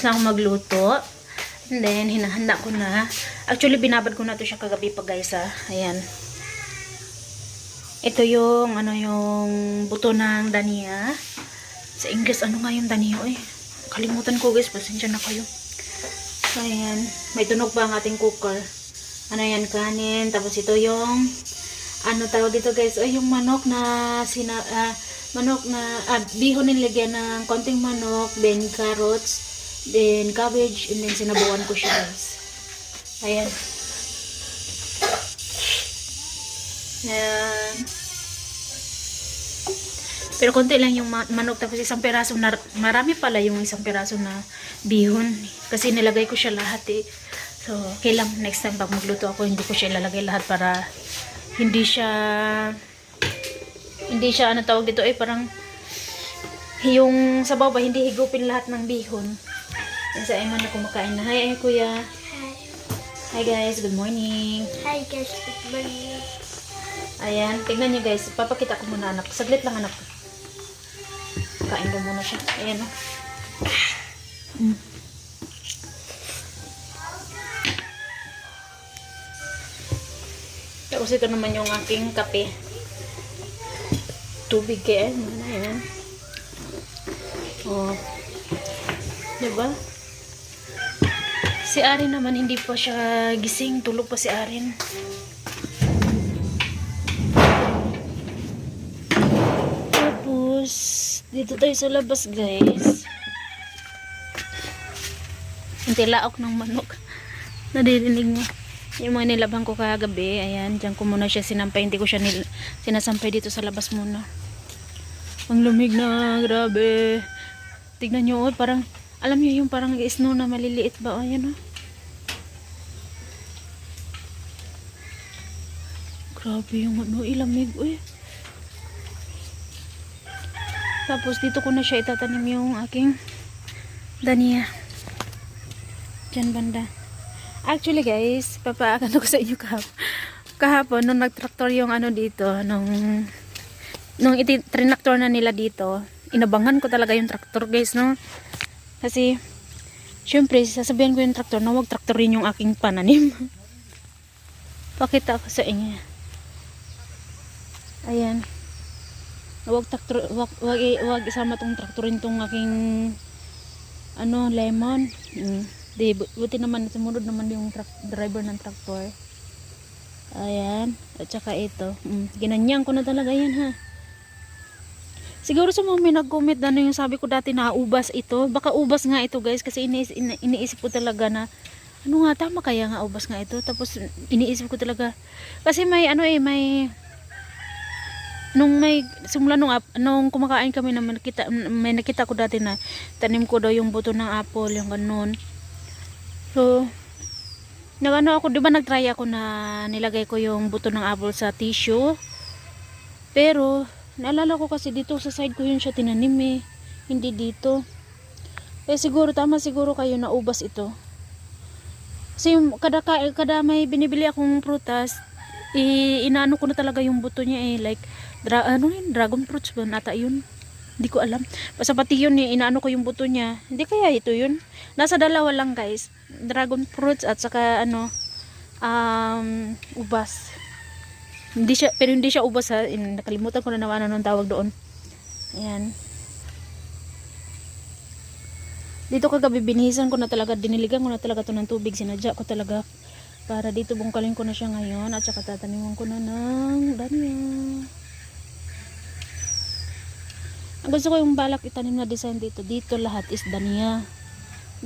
tapos na ako magluto. And then, hinahanda ko na. Actually, binabad ko na to siya kagabi pa guys ah. Ayan. Ito yung, ano yung buto ng dania. Sa English, ano nga yung dania eh. Kalimutan ko guys, pasensya na kayo. So, ayan. May tunog pa ang ating cooker. Ano yan, kanin. Tapos ito yung, ano tawag dito guys, ay yung manok na sina, ah, manok na, ah, bihon nilagyan ng konting manok, then carrots, then cabbage, and then sinabuan ko siya guys. Ayan. Ayan. Pero konti lang yung ma- manok tapos isang peraso na marami pala yung isang peraso na bihon kasi nilagay ko siya lahat eh. So, kailang next time pag magluto ako hindi ko siya ilalagay lahat para hindi siya hindi siya ano tawag dito eh parang yung sa baba hindi higupin lahat ng bihon. Yan sa Eman na kumakain na. Hi, ay, kuya. Hi guys, good morning. Hi guys, good morning. Ayan, tignan nyo guys. Papakita ko muna anak. Saglit lang anak. Kain ko muna siya. Ayan o. Mm. Tapos ito naman yung aking kape. Tubig kaya. Ano na yan? Oh. Diba? Si Arin naman, hindi pa siya gising. Tulog pa si Arin. Tapos, dito tayo sa labas, guys. Ang tilaok ng manok. Nadirinig niya. Yung mga nilabang ko kagabi, ayan, dyan ko muna siya sinampay. Hindi ko siya nil sinasampay dito sa labas muna. Ang lumig na, grabe. Tignan nyo, oh, parang, alam nyo yung parang snow na maliliit ba? O, ayan, oh. Grabe yung ano, ilamig, uy. Tapos dito ko na siya itatanim yung aking dania. Diyan banda. Actually guys, papaakan ko sa inyo kahapon. Kahapon, nung nagtraktor yung ano dito, nung, nung iti, trinaktor na nila dito, inabangan ko talaga yung traktor guys, no? Kasi, syempre, sasabihan ko yung traktor na huwag traktorin yung aking pananim. Pakita ko sa inyo. Ayan. Wag traktor wag wag, i- wag isama tong traktorin tong aking ano lemon. Mm. Di bu- buti naman sumunod naman yung truck, driver ng traktor. Ayan, at saka ito. Mm. Ginanyan ko na talaga yan ha. Siguro sa mga may nag-comment na ano yung sabi ko dati na ubas ito. Baka ubas nga ito guys kasi iniis, ini, iniisip ko talaga na ano nga tama kaya nga ubas nga ito. Tapos iniisip ko talaga kasi may ano eh may nung may simula nung nung kumakain kami naman nakita may nakita ko dati na tanim ko daw yung buto ng apple yung ganun so nagano ako di ba nagtry ako na nilagay ko yung buto ng apple sa tissue pero naalala ko kasi dito sa side ko yun siya tinanim eh. Hindi dito. Eh siguro tama siguro kayo na ubas ito. Kasi yung kada, ka- kada may binibili akong prutas i inaano ko na talaga yung buto niya eh like dra ano yun? Dragon fruits ba? Nata yun? Hindi ko alam. Basta pati yun eh inaano ko yung buto niya. Hindi kaya ito yun? Nasa dalawa lang guys. Dragon fruits at saka ano um ubas hindi siya pero hindi siya ubas ha nakalimutan ko na naman ano nung tawag doon ayan dito kagabi binihisan ko na talaga diniligan ko na talaga to ng tubig sinadya ko talaga para dito bungkalin ko na siya ngayon at saka tataniman ko na ng dania. Ang gusto ko yung balak itanim na design dito. Dito lahat is dania.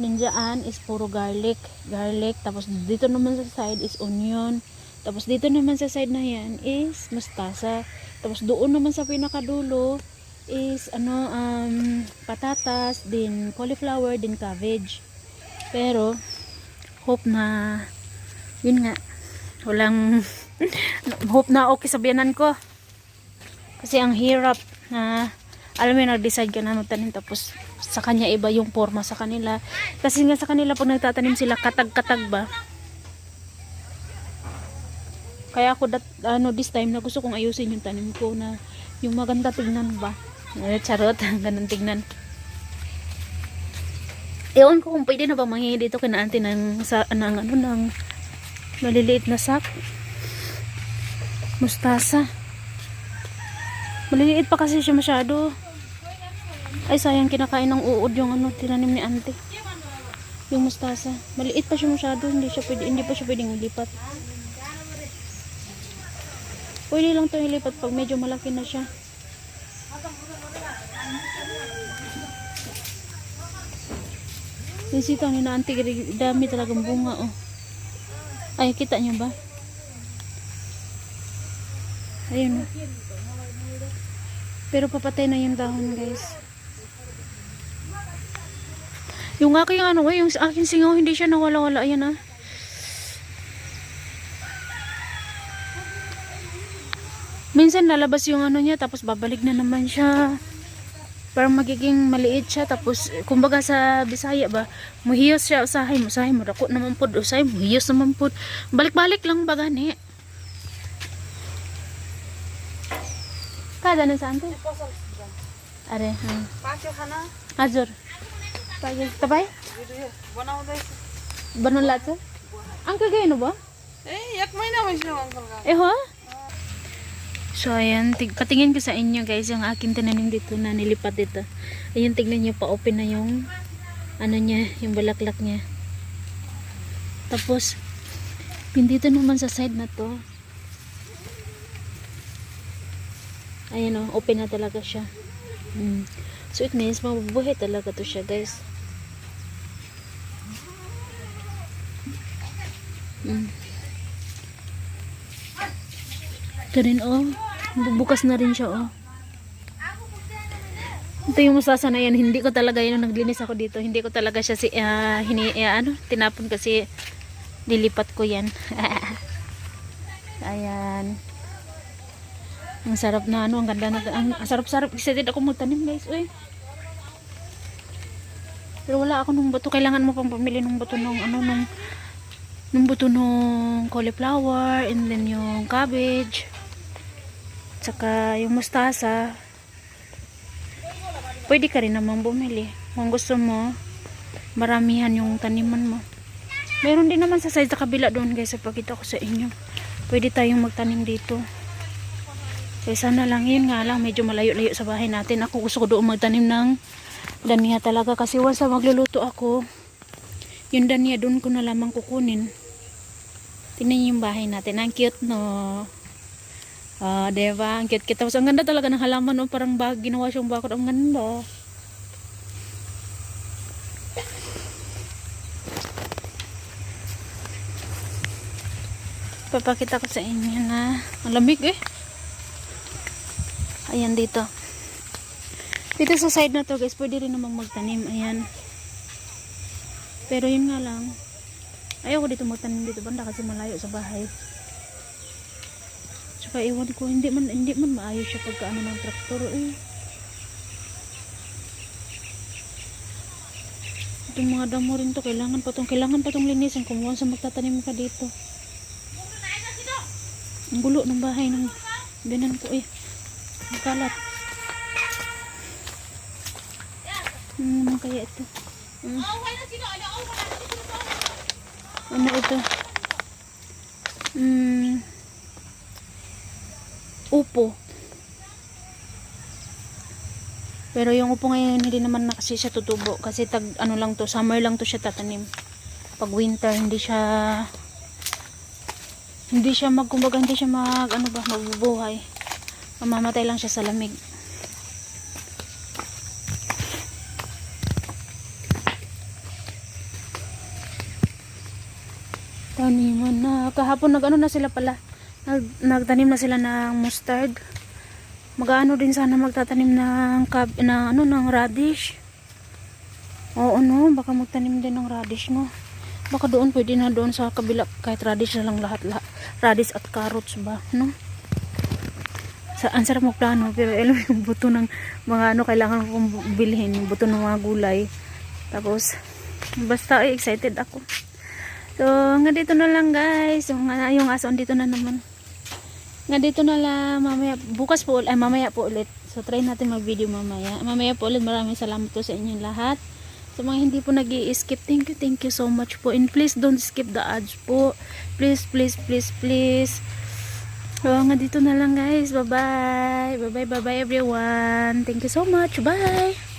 Nandiyan is puro garlic. Garlic. Tapos dito naman sa side is onion. Tapos dito naman sa side na yan is mustasa. Tapos doon naman sa pinakadulo is ano um patatas, din cauliflower, din cabbage. Pero hope na yun nga walang hope na okay sa biyanan ko kasi ang hirap na alam mo yun, nag-decide ka na magtanim tapos sa kanya iba yung forma sa kanila kasi nga sa kanila pag nagtatanim sila katag-katag ba kaya ako dat, ano this time na gusto kong ayusin yung tanim ko na yung maganda tignan ba Eh, charot ganun tignan Ewan ko kung pwede na ba manghingi dito kina ng, sa, ng, ano, ng maliliit na sak. Mustasa. Maliliit pa kasi siya masyado. Ay, sayang kinakain ng uod yung ano, tinanim ni auntie. Yung mustasa. Maliit pa siya masyado. Hindi, siya pwede, hindi pa siya pwedeng ilipat. Pwede lang ito ilipat pag medyo malaki na siya. Yung sitaw ni na auntie, dami talagang bunga, oh. Ay, kita niyo ba? Ayun, oh. Pero papatay na yung dahon, guys. Yung aking ano, eh, yung aking singaw, hindi siya nawala-wala. Ayan, ah. Minsan lalabas yung ano niya, tapos babalik na naman siya. Parang magiging maliit siya, tapos eh, kumbaga sa Bisaya ba, muhiyos siya, usahay mo, usahay mo, dako naman po, usahay mo, naman. Balik-balik lang ba gani? Kada na saan to? Are, hmm. Pasyo ka na. Azur. Pagay, tabay? Buwan ako dahil. Banon lahat sir? Ang kagay no ba? Eh, yak may naman siya ang. Eh ho? So ayan, patingin ko sa inyo guys yung akin tinanim dito na nilipat dito. Ayun, tignan niyo pa open na yung ano niya, yung balaklak niya. Tapos, yung dito naman sa side na to. Ayan o, open na talaga siya. Mm. So it means mabubuhay talaga to siya guys. Mm. Rin oh. Bubukas na rin siya oh. Ito yung musasa na yan. Hindi ko talaga yun. Naglinis ako dito. Hindi ko talaga siya si, ah, hini, ah, ano, tinapon kasi dilipat ko yan. Ayan. Ang sarap na ano. Ang ganda na. Ang sarap-sarap. Excited ako magtanim guys. Uy. Pero wala ako nung bato. Kailangan mo pang pamili nung bato nung ano nung nung buto nung cauliflower and then yung cabbage tsaka yung mustasa pwede ka rin naman bumili. Kung gusto mo maramihan yung taniman mo. Meron din naman sa side sa kabila doon guys ipakita ko sa inyo. Pwede tayong magtanim dito. Kaya sana lang yun nga lang medyo malayo-layo sa bahay natin. Ako gusto ko doon magtanim ng daniya talaga kasi once na magluluto ako yung daniya doon ko na lamang kukunin. Tingnan yung bahay natin. Ang cute, no? Ah, diba? Ang cute-cute. Tapos, ang ganda talaga ng halaman, no? Parang bag, ginawa siyang bakod. Ang ganda. Papakita ko sa inyo na ang lamig, eh. Ayan, dito. Dito sa side na to, guys, pwede rin namang magtanim. Ayan. Pero yun nga lang, Ayoko dito magtanim dito banda kasi malayo sa bahay. Tsaka iwan ko, hindi man, hindi man maayos siya pagka ano ng traktor eh. Itong mga damo rin to, kailangan pa tong, kailangan pa tong linisan kung once magtatanim ka dito. Ang gulo ng bahay ng binan ko eh. Ang kalat. Ano naman kaya ito? Hmm. Ano ito? Mm. Upo. Pero yung upo ngayon hindi naman na kasi siya tutubo kasi tag ano lang to, summer lang to siya tatanim. Pag winter hindi siya hindi siya magkumbaga hindi siya mag ano ba mabubuhay. Mamamatay lang siya sa lamig. Taniman na. Kahapon nag-ano na sila pala. Nag, nagtanim na sila ng mustard. Mag-ano din sana magtatanim ng, kab, ng, ano, ng radish. Oo, no. Baka magtanim din ng radish, no. Baka doon, pwede na doon sa kabila. Kahit radish na lang lahat. lahat. Radish at carrots ba, no? Sa, ang sarap magplano. Pero alam yung buto ng mga ano, kailangan kong bilhin. Yung buto ng mga gulay. Tapos, basta, eh, excited ako. So, hanggang dito na lang guys. Yung, yung aso dito na naman. Nga dito na lang. Mamaya, bukas po, ay mamaya po ulit. So, try natin mag-video mamaya. Mamaya po ulit. Maraming salamat po sa inyong lahat. Sa mga hindi po nag skip thank you, thank you so much po. And please don't skip the ads po. Please, please, please, please. So, nga dito na lang guys. Bye-bye. Bye-bye, bye-bye everyone. Thank you so much. Bye.